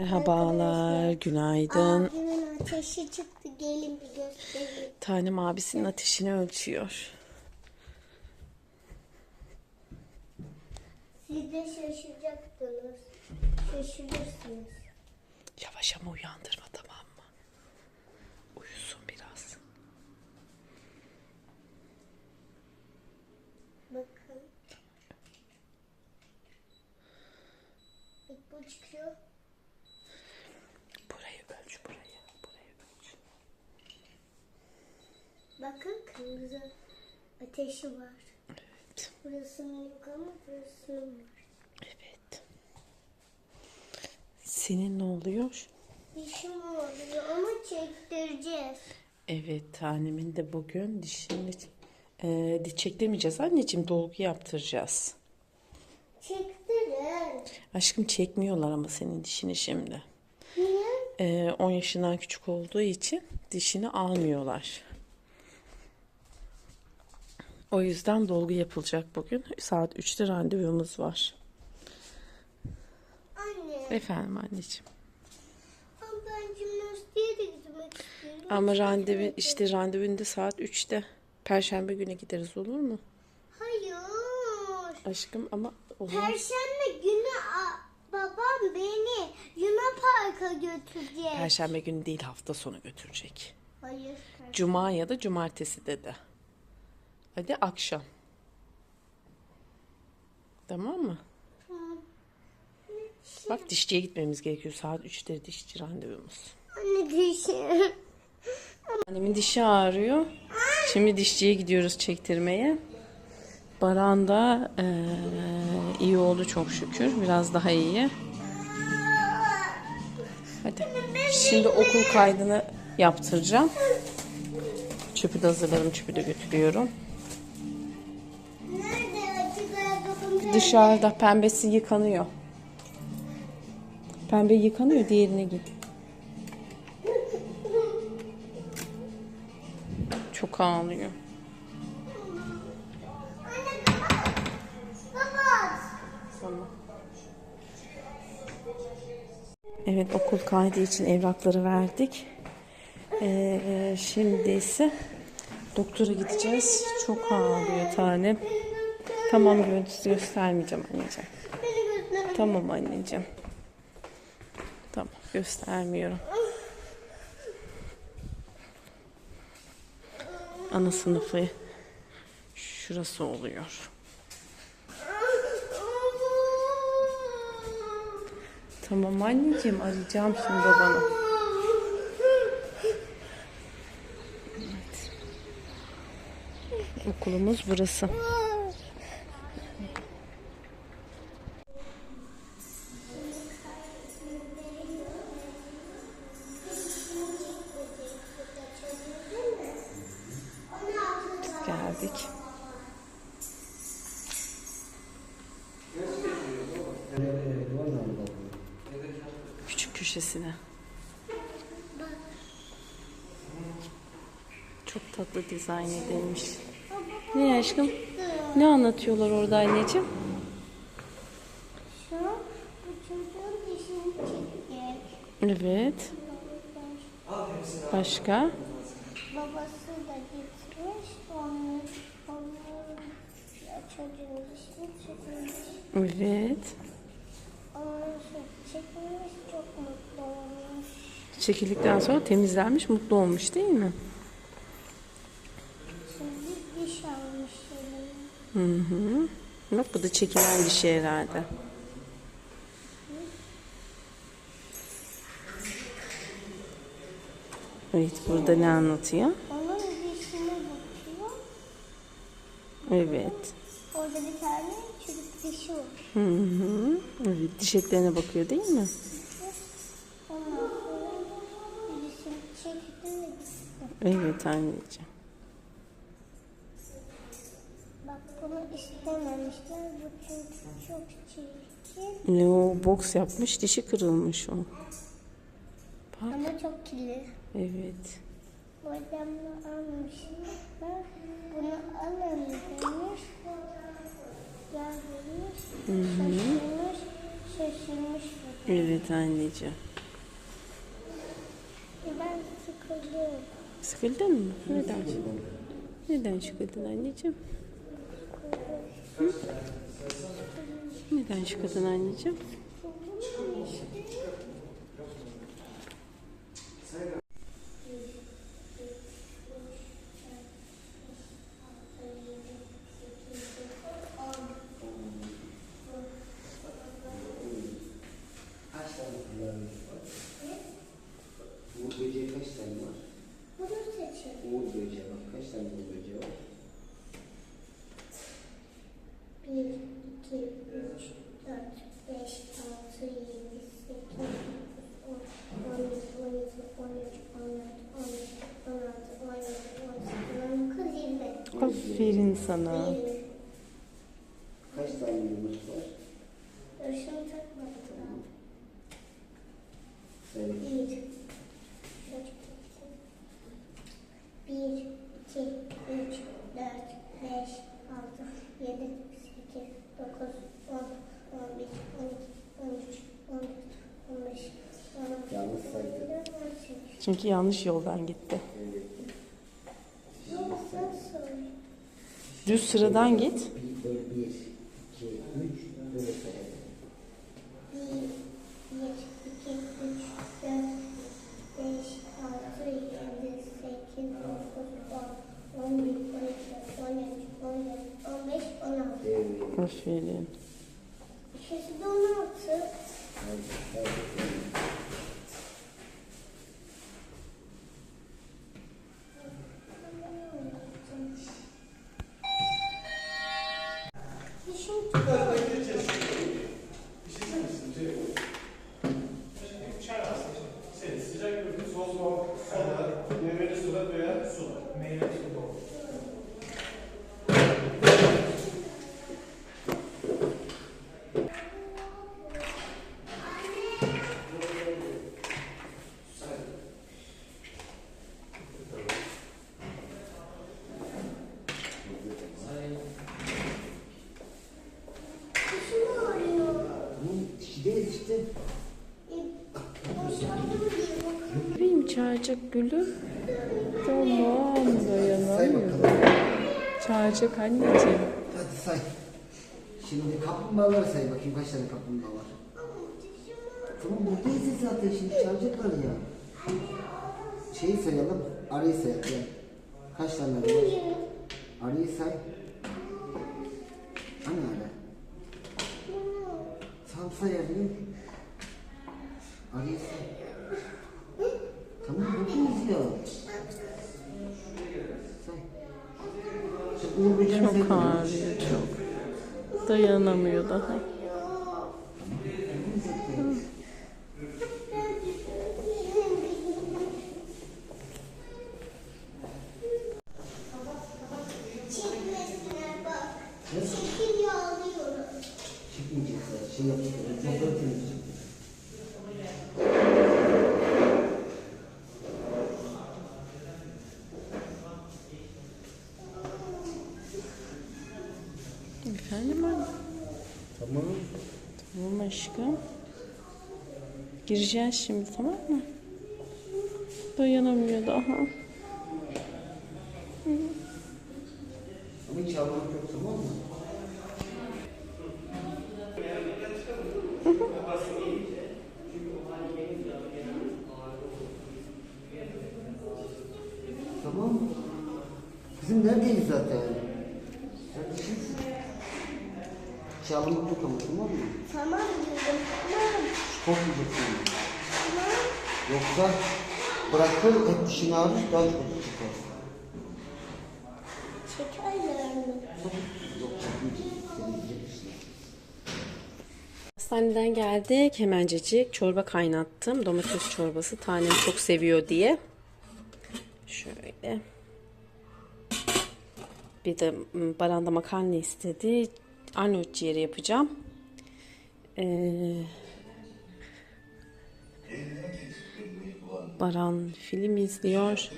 Merhabalar, günaydın. Abimin ateşi çıktı. Gelin bir göstereyim. Tanem abisinin ateşini ölçüyor. Siz de şaşıracaksınız. Şaşırırsınız. Yavaş ama uyandırma tamam mı? Uyusun biraz. Bakın. Bu çıkıyor. Bakın ateşi var. Evet. Burasının yok ama burasının var. Evet. Senin ne oluyor? Dişim oluyor ama çektireceğiz. Evet tanemin de bugün dişini e, diş çektirmeyeceğiz anneciğim dolgu yaptıracağız. Çektirin. Aşkım çekmiyorlar ama senin dişini şimdi. Niye? E, 10 yaşından küçük olduğu için dişini almıyorlar. O yüzden dolgu yapılacak bugün. Saat 3'te randevumuz var. Anne. Efendim anneciğim. Ama ben jimnastiğe de gitmek istiyorum. Ama randevu işte randevun da saat 3'te. Perşembe günü gideriz olur mu? Hayır. Aşkım ama o zaman Perşembe günü a- babam beni Luna Park'a götürecek. Perşembe günü değil hafta sonu götürecek. Hayır. Cuma ya da cumartesi dedi. Hadi akşam. Tamam mı? Bak dişçiye gitmemiz gerekiyor. Saat 3'te dişçi randevumuz. Anne dişim. Annemin dişi ağrıyor. Şimdi dişçiye gidiyoruz çektirmeye. Baran da eee, iyi oldu çok şükür. Biraz daha iyi. Hadi. Şimdi okul kaydını yaptıracağım. Çöpü de hazırladım. Çöpü de götürüyorum. Dışarıda pembesi yıkanıyor. Pembe yıkanıyor. Diğerini giy. Çok ağlıyor. Evet okul kaydı için evrakları verdik. Ee, şimdi ise doktora gideceğiz. Çok ağlıyor tanem. Tamam görüntüsü göstermeyeceğim anneciğim. Tamam anneciğim. Tamam göstermiyorum. Ana sınıfı şurası oluyor. Tamam anneciğim arayacağım şimdi babanı. Evet. Okulumuz burası. Köşesine. Çok tatlı dizayn edilmiş. Ne aşkım? Ne anlatıyorlar orada anneciğim? Şu bu çocuğun dişini çekecek. Evet. Başka? Babası da gitmiş. Onun, onun çocuğun dişini çekmiş. Evet. Çekmiş. Çok mutlu olmuş. Çekildikten sonra temizlenmiş, mutlu olmuş değil mi? Şimdi diş almış. Hı hı. Bak bu da çekilen bir şey herhalde. Evet burada ne anlatıyor? Onun dişine bakıyor. Evet. Orada bir tane çocuk dişi var. Hı hı. Evet diş etlerine bakıyor değil mi? Evet anneciğim. Bak bunu istememişler. Bu çünkü çok çirkin. Ne o boks yapmış dişi kırılmış o. Bak Ama çok kirli. evet. Bu adam bunu almışlar. Bunu alın demiş. Gel demiş. Şaşırmış. şaşırmıştım. Evet anneciğim. Ben sıkılıyorum. Sıkıldın mı? Neden? Neden sıkıldın anneciğim? Hı? Neden sıkıldın anneciğim? Sana. 20. Kaç tane yumurta var? Yaşını takmadım. Söyle. 1, 1, 2, 3, 4, 5, 6, 7, 8, 9, 10, 11, 12, 13, 14, 15, 16, Yanlış saydı. 17, Çünkü yanlış yoldan gitti. Evet. Yok, sen söyle. Düz sıradan git. Bir, Çağıracak gülü. Tamam dayanamıyorum. Çağıracak anneciğim. Hadi say. Şimdi kaplumbağaları say bakayım kaç tane kaplumbağa var. Tamam buradayız zaten şimdi çalacaklar ya. Şeyi sayalım. Arıyı sayalım. Kaç tane var? Arıyı say. Hani arı? Tam say arıyı. Arıyı say. Dayanamıyor daha. Çekil yağlıyorum. Çıkmayacaklar. Şey yapacaklar. Efendim anne. Tamam. Tamam aşkım. Gireceğiz şimdi tamam mı? Dayanamıyor daha. Ama hiç yok tamam mı? tamam. Kızım neredeyiz zaten? Neredesin? Ağlamak yok ama tamam mı? Tamam diyorum. Tamam. Korkmayacaksın. Tamam. Yoksa bırakır hep dişini ağrır daha çok çıkar. Çekerler mi? Yok. Hastaneden geldik. Hemencecik çorba kaynattım. Domates çorbası. Tanem çok seviyor diye. Şöyle. Bir de m, baranda makarna istedi. Arnavut ciğeri yapacağım. Ee, Baran film izliyor.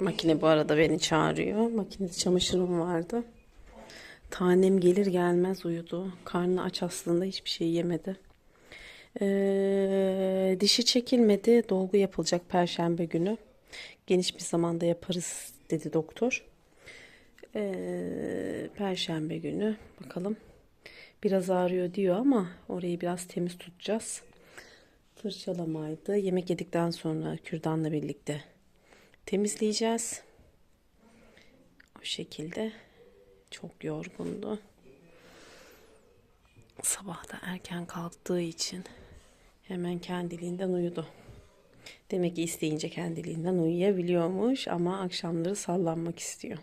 Makine bu arada beni çağırıyor. Makinede çamaşırım vardı. Tanem gelir gelmez uyudu. Karnı aç aslında hiçbir şey yemedi. Ee, dişi çekilmedi. Dolgu yapılacak perşembe günü. Geniş bir zamanda yaparız dedi doktor. Ee, perşembe günü bakalım. Biraz ağrıyor diyor ama orayı biraz temiz tutacağız. Fırçalamaydı. Yemek yedikten sonra kürdanla birlikte temizleyeceğiz. O şekilde çok yorgundu. Sabah da erken kalktığı için hemen kendiliğinden uyudu. Demek ki isteyince kendiliğinden uyuyabiliyormuş ama akşamları sallanmak istiyor.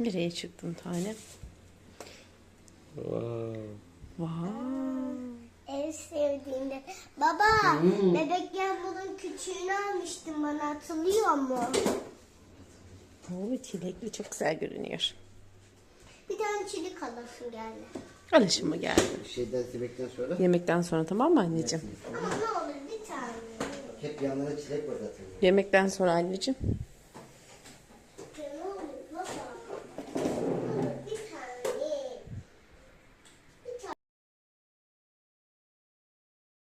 Nereye çıktın tane? Vay. En sevdiğimde. Baba bebekken bunun küçüğünü almıştın bana hatırlıyor mu? Oo, çilekli çok güzel görünüyor. Bir tane çilik alasın geldi. Alışım mı geldi? Şeyden yemekten sonra Yemekten sonra tamam mı anneciğim? Ama ne olur bir tane. hep yanlarına çilek var zaten. Yemekten sonra anneciğim.